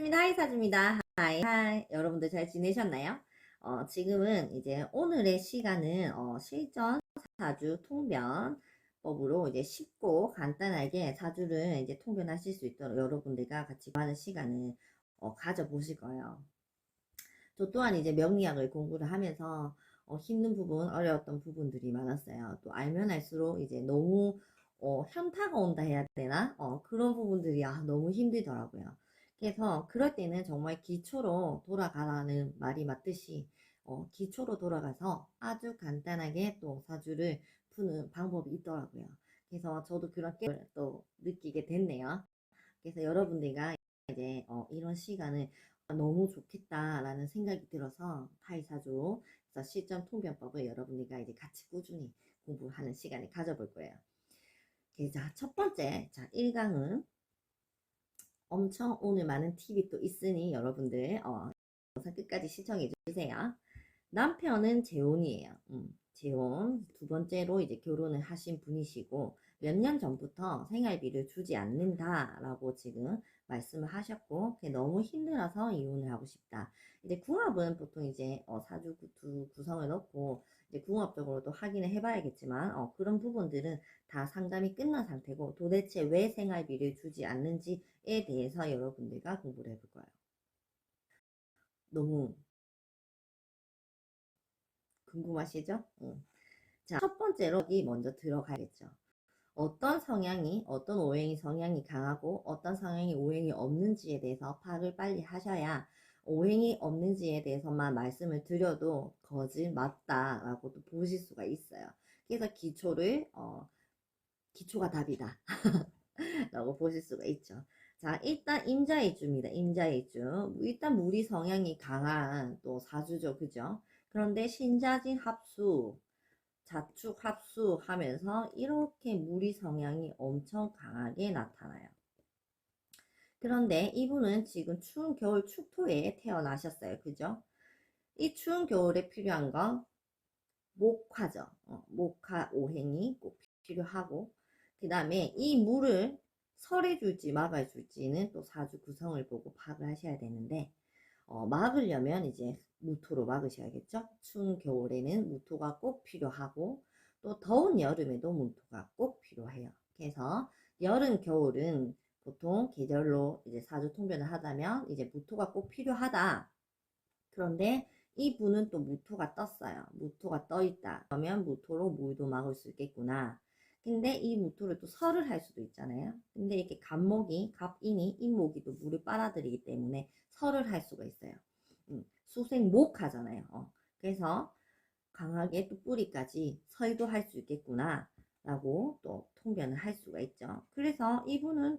반갑습니다. 하이사주입니다. 하이, 하이. 여러분들 잘 지내셨나요? 어, 지금은 이제 오늘의 시간은 어, 실전 사주 통변법으로 이제 쉽고 간단하게 사주를 이제 통변하실 수 있도록 여러분들과 같이 하는 시간을 어, 가져보실 거예요. 저 또한 이제 명리학을 공부를 하면서 어, 힘든 부분, 어려웠던 부분들이 많았어요. 또 알면 알수록 이제 너무 어, 현타가 온다 해야 되나? 어, 그런 부분들이 아, 너무 힘들더라고요. 그래서 그럴 때는 정말 기초로 돌아가라는 말이 맞듯이 어, 기초로 돌아가서 아주 간단하게 또 사주를 푸는 방법이 있더라고요. 그래서 저도 그렇게 또 느끼게 됐네요. 그래서 여러분들과 이제 어, 이런 시간을 너무 좋겠다라는 생각이 들어서 타이사주 실전 통변법을 여러분들과 이제 같이 꾸준히 공부하는 시간을 가져볼 거예요. 자, 첫 번째, 자, 1강은 엄청 오늘 많은 팁이 또 있으니 여러분들 어, 영상 끝까지 시청해 주세요. 남편은 재혼이에요. 음, 재혼 두 번째로 이제 결혼을 하신 분이시고 몇 년 전부터 생활비를 주지 않는다라고 지금 말씀을 하셨고 너무 힘들어서 이혼을 하고 싶다. 이제 궁합은 보통 이제 어, 사주 두 구성을 넣고 이제 궁합적으로도 확인을 해봐야겠지만 어, 그런 부분들은 다 상담이 끝난 상태고 도대체 왜 생활비를 주지 않는지에 대해서 여러분들과 공부를 해볼 거예요. 너무 궁금하시죠? 응. 자, 첫 번째로 이 먼저 들어가겠죠. 어떤 성향이, 어떤 오행이 성향이 강하고 어떤 성향이 오행이 없는지에 대해서 파악을 빨리 하셔야 오행이 없는지에 대해서만 말씀을 드려도 거짓 맞다라고도 보실 수가 있어요. 그래서 기초를 어, 기초가 답이다 라고 보실 수가 있죠. 자 일단 임자일주입니다. 임자일주 일단 무리 성향이 강한 또 사주죠. 그죠? 그런데 신자진 합수 자축 합수 하면서 이렇게 무리 성향이 엄청 강하게 나타나요. 그런데 이분은 지금 추운 겨울 축토에 태어나셨어요. 그죠? 이 추운 겨울에 필요한 건 목화죠. 어, 목화 오행이 꼭 필요하고 그 다음에 이 물을 설해 줄지 막아 줄지는 또 사주 구성을 보고 파악을 하셔야 되는데 어, 막으려면 이제 무토로 막으셔야겠죠. 추운 겨울에는 무토가 꼭 필요하고 또 더운 여름에도 무토가 꼭 필요해요. 그래서 여름 겨울은 보통 계절로 이제 사주 통변을 하다면 이제 무토가 꼭 필요하다. 그런데 이 분은 또 무토가 떴어요. 무토가 떠 있다. 그러면 무토로 물도 막을 수 있겠구나. 근데 이 무토를 또 설을 할 수도 있잖아요. 근데 이렇게 갑목이, 갑인이, 인목이 또 물을 빨아들이기 때문에 설을 할 수가 있어요. 음, 수생목 하잖아요. 어. 그래서 강하게 또 뿌리까지 설도 할 수 있겠구나. 라고 또 통변을 할 수가 있죠. 그래서 이분은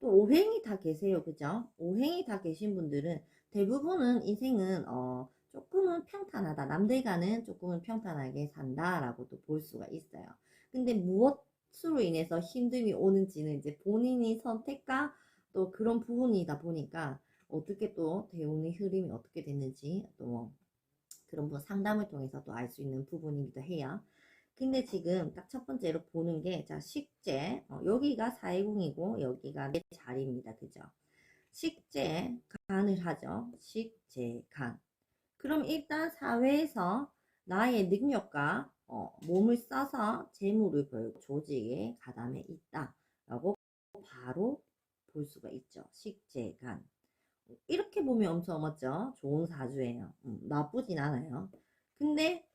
또 오행이 다 계세요. 그죠? 오행이 다 계신 분들은 대부분은 인생은 어, 조금은 평탄하다. 남들과는 조금은 평탄하게 산다라고도 볼 수가 있어요. 근데 무엇으로 인해서 힘듦이 오는지는 이제 본인이 선택과 또 그런 부분이다 보니까 어떻게 또 대운의 흐름이 어떻게 됐는지 또 그런 부분 상담을 통해서 또 알 수 있는 부분이기도 해요. 근데 지금 딱 첫 번째로 보는 게, 자, 식재. 어, 여기가 420이고, 여기가 내 자리입니다. 그죠? 식재, 간을 하죠. 식재, 간. 그럼 일단 사회에서 나의 능력과 어, 몸을 써서 재물을 벌고 조직에 가담해 있다. 라고 바로 볼 수가 있죠. 식재, 간. 이렇게 보면 엄청 멋죠? 좋은 사주예요. 음, 나쁘진 않아요. 근데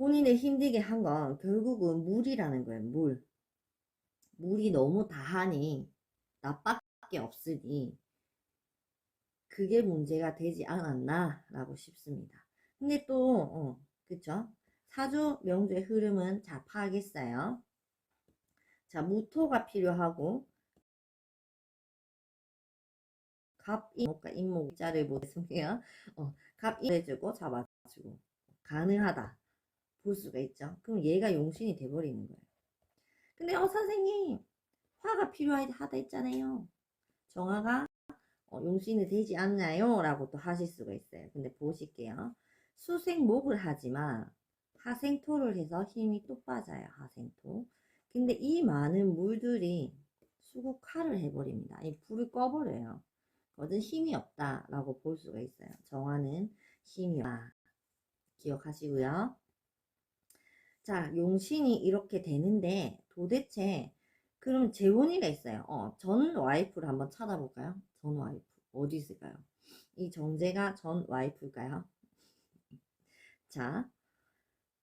본인을 힘들게 한 건 결국은 물이라는 거예요. 물. 물이 너무 다하니 나밖에 없으니 그게 문제가 되지 않았나 라고 싶습니다. 근데 또 어, 그쵸? 사주 명주의 흐름은 자 파악했어요. 자 무토가 필요하고 갑인목과 인목 자를 보겠습니다. 어, 갑인 해주고 잡아주고 가능하다. 볼 수가 있죠. 그럼 얘가 용신이 돼버리는 거예요. 근데 어 선생님 화가 필요하다 했잖아요. 정화가 어, 용신이 되지 않나요? 라고 또 하실 수가 있어요. 근데 보실게요. 수생목을 하지만 하생토를 해서 힘이 또 빠져요. 하생토. 근데 이 많은 물들이 수국화를 해버립니다. 이 불을 꺼버려요. 거든 힘이 없다라고 볼 수가 있어요. 정화는 힘이 없다. 기억하시고요. 자, 용신이 이렇게 되는데 도대체 그럼 재혼이가 있어요. 어, 전 와이프를 한번 찾아볼까요? 전 와이프 어디 있을까요? 이 정제가 전 와이프일까요? 자,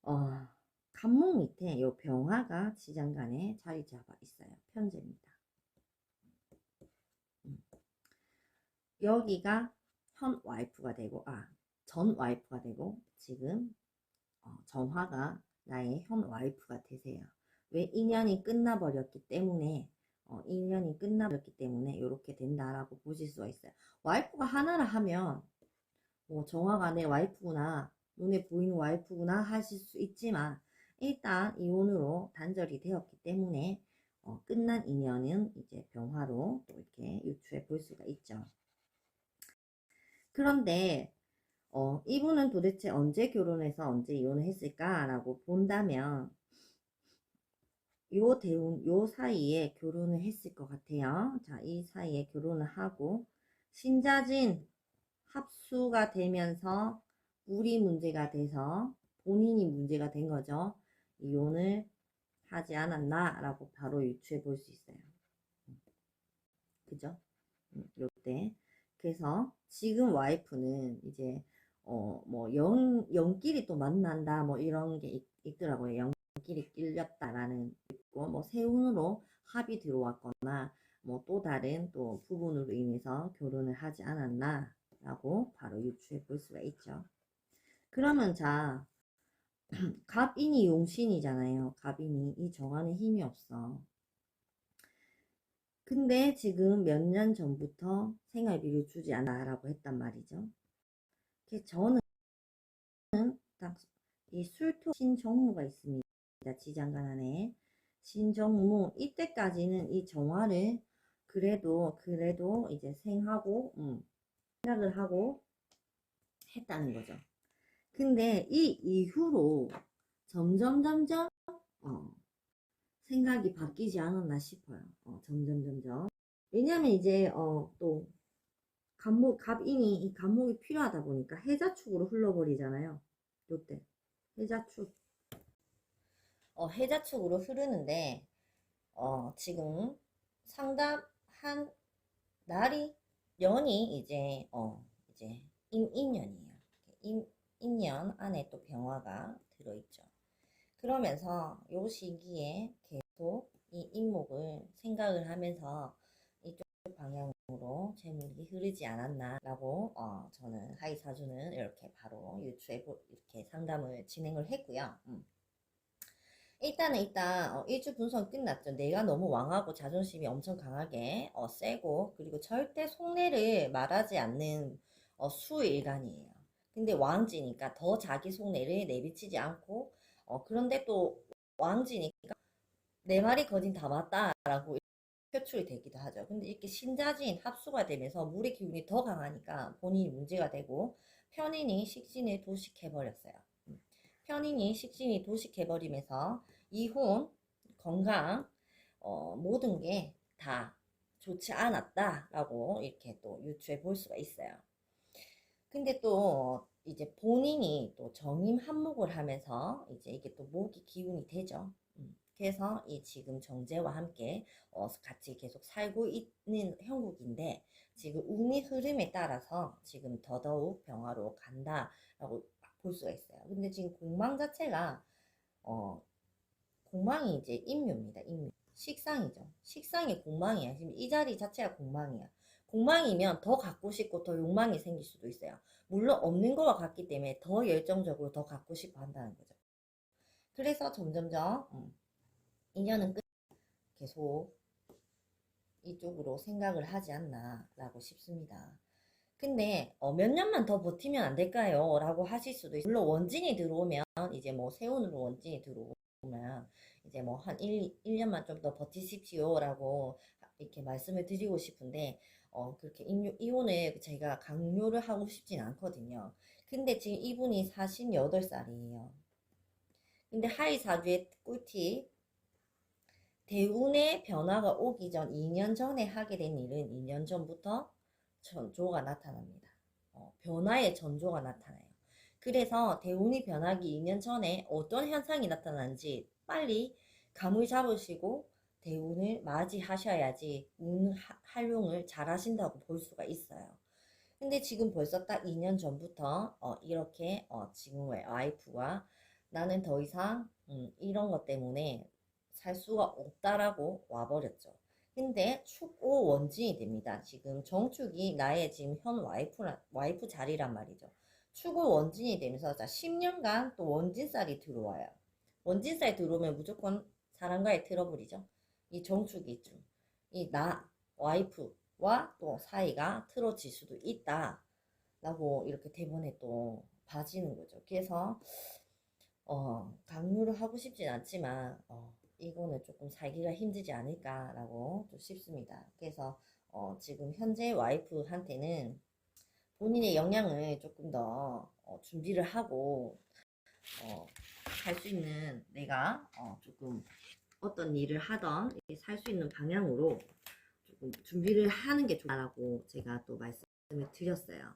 어, 간목 밑에 요 병화가 지장간에 자리 잡아 있어요. 편제입니다. 음. 여기가 현 와이프가 되고, 아, 전 와이프가 되고, 지금 어, 정화가 나의 현 와이프가 되세요. 왜 인연이 끝나버렸기 때문에 어, 인연이 끝나버렸기 때문에 이렇게 된다라고 보실 수가 있어요. 와이프가 하나라 하면 뭐 정화가 내 와이프구나 눈에 보이는 와이프구나 하실 수 있지만 일단 이혼으로 단절이 되었기 때문에 어, 끝난 인연은 이제 병화로 또 이렇게 유추해 볼 수가 있죠. 그런데 어, 이분은 도대체 언제 결혼해서 언제 이혼을 했을까라고 본다면 요 대운 요 사이에 결혼을 했을 것 같아요. 자, 이 사이에 결혼을 하고 신자진 합수가 되면서 물이 문제가 돼서 본인이 문제가 된 거죠. 이혼을 하지 않았나라고 바로 유추해 볼 수 있어요. 그죠? 음, 요때 그래서 지금 와이프는 이제 어 뭐 영 영끼리 또 만난다 뭐 이런 게 있, 있더라고요. 영끼리 끌렸다라는 있고 뭐 세운으로 합이 들어왔거나 뭐 또 다른 또 부분으로 인해서 결혼을 하지 않았나 라고 바로 유추해 볼 수가 있죠. 그러면 자 갑인이 용신이잖아요. 갑인이 이 정화는 힘이 없어. 근데 지금 몇 년 전부터 생활비를 주지 않아라고 했단 말이죠. 그 저는 딱이 술토 신정무가 있습니다. 지장간 안에 신정무 이때까지는 이 정화를 그래도 그래도 이제 생하고 음, 생각을 하고 했다는 거죠. 근데 이 이후로 점점 점점 어, 생각이 바뀌지 않았나 싶어요. 어, 점점 점점. 왜냐면 이제 어, 또 갑목 갑인이 이 갑목이 필요하다 보니까 해자축으로 흘러버리잖아요. 요때 해자축. 어, 해자축으로 흐르는데 어, 지금 상담한 날이 년이 이제 어, 이제 임인년이에요. 임 인년 안에 또 병화가 들어있죠. 그러면서 요 시기에 계속 이 인목을 생각을 하면서 방향으로 재물이 흐르지 않았나라고 어, 저는 하이 사주는 이렇게 바로 유추해 이렇게 상담을 진행을 했고요. 음. 일단은 일단 어, 일주 분석 끝났죠. 내가 너무 왕하고 자존심이 엄청 강하게 어, 세고 그리고 절대 속내를 말하지 않는 어, 수일간이에요. 근데 왕지니까 더 자기 속내를 내비치지 않고 어, 그런데 또 왕지니까 내 말이 거진 다 맞다라고 표출이 되기도 하죠. 근데 이렇게 신자진 합수가 되면서 물의 기운이 더 강하니까 본인이 문제가 되고 편인이 식신을 도식해버렸어요. 음. 편인이 식신이 도식해버리면서 이혼, 건강, 어, 모든 게 다 좋지 않았다라고 이렇게 또 유추해 볼 수가 있어요. 근데 또 이제 본인이 또 정임 한목을 하면서 이제 이게 또 목이 기운이 되죠. 음. 그래서 이 지금 정제와 함께 어 같이 계속 살고 있는 형국인데 지금 운이 흐름에 따라서 지금 더더욱 병화로 간다라고 볼 수가 있어요. 근데 지금 공망 자체가 어 공망이 이제 임묘입니다. 임묘. 식상이죠. 식상이 공망이야. 지금 이 자리 자체가 공망이야. 공망이면 더 갖고 싶고 더 욕망이 생길 수도 있어요. 물론 없는 거와 같기 때문에 더 열정적으로 더 갖고 싶어 한다는 거죠. 그래서 점점점 음, 인연은 끝 계속 이쪽으로 생각을 하지 않나 라고 싶습니다. 근데 어, 몇 년만 더 버티면 안 될까요? 라고 하실 수도 있어요. 물론 원진이 들어오면 이제 뭐 세운으로 원진이 들어오면 이제 뭐 한 1, 1년만 좀 더 버티십시오 라고 이렇게 말씀을 드리고 싶은데 어, 그렇게 이혼을 제가 강요를 하고 싶진 않거든요. 근데 지금 이분이 48살이에요. 근데 하이 사주의 꿀팁. 대운의 변화가 오기 전 2년 전에 하게 된 일은 2년 전부터 전조가 나타납니다. 어, 변화의 전조가 나타나요. 그래서 대운이 변하기 2년 전에 어떤 현상이 나타나는지 빨리 감을 잡으시고 대운을 맞이하셔야지 운 하- 활용을 잘 하신다고 볼 수가 있어요. 근데 지금 벌써 딱 2년 전부터 어, 이렇게 어, 지금 와이프가 나는 더 이상 음, 이런 것 때문에 살 수가 없다라고 와버렸죠. 근데 축오 원진이 됩니다. 지금 정축이 나의 지금 현 와이프라, 와이프 자리란 말이죠. 축오 원진이 되면서 자 10년간 또 원진살이 들어와요. 원진살이 들어오면 무조건 사람과의 트러블이죠. 이 정축이 좀, 이 나, 와이프와 또 사이가 틀어질 수도 있다. 라고 이렇게 대본에 또 봐지는 거죠. 그래서, 어, 강요를 하고 싶진 않지만, 어, 이거는 조금 살기가 힘들지 않을까라고 좀 싶습니다. 그래서, 어, 지금 현재 와이프한테는 본인의 역량을 조금 더 어, 준비를 하고, 어, 할수 있는 내가 어, 조금 어떤 일을 하던 살 수 있는 방향으로 조금 준비를 하는 게 좋다라고 제가 또 말씀을 드렸어요.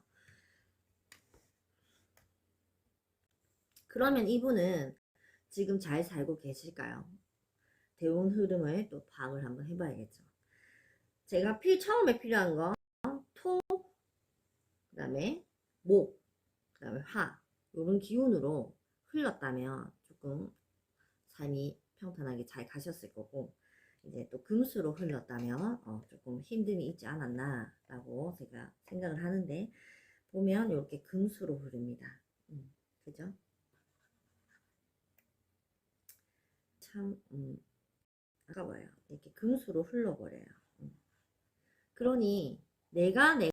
그러면 이분은 지금 잘 살고 계실까요? 대운 흐름을 또 파악을 한번 해봐야겠죠. 제가 필 처음에 필요한 건 토, 그 다음에 목, 그 다음에 화 이런 기운으로 흘렀다면 조금 삶이 평탄하게 잘 가셨을 거고 이제 또 금수로 흘렀다면 어, 조금 힘듦이 있지 않았나라고 제가 생각을 하는데 보면 이렇게 금수로 흐릅니다. 음, 그죠? 참 음, 아까워요. 이렇게 금수로 흘러버려요. 음. 그러니 내가 내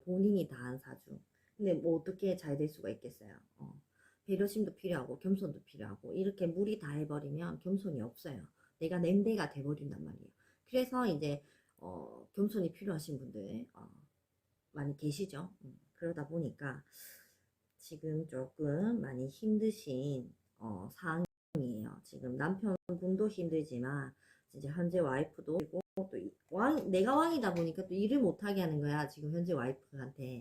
본인이 다한 사주. 근데 뭐 어떻게 잘 될 수가 있겠어요. 어. 배려심도 필요하고 겸손도 필요하고 이렇게 무리 다 해버리면 겸손이 없어요. 내가 낸데가 돼버린단 말이에요. 그래서 이제 어, 겸손이 필요하신 분들 어, 많이 계시죠. 음, 그러다 보니까 지금 조금 많이 힘드신 어, 상황 이에요. 지금 남편분도 힘들지만 이제 현재 와이프도 그리고 또 이- 왕, 내가 왕이다 보니까 또 일을 못하게 하는 거야. 지금 현재 와이프한테.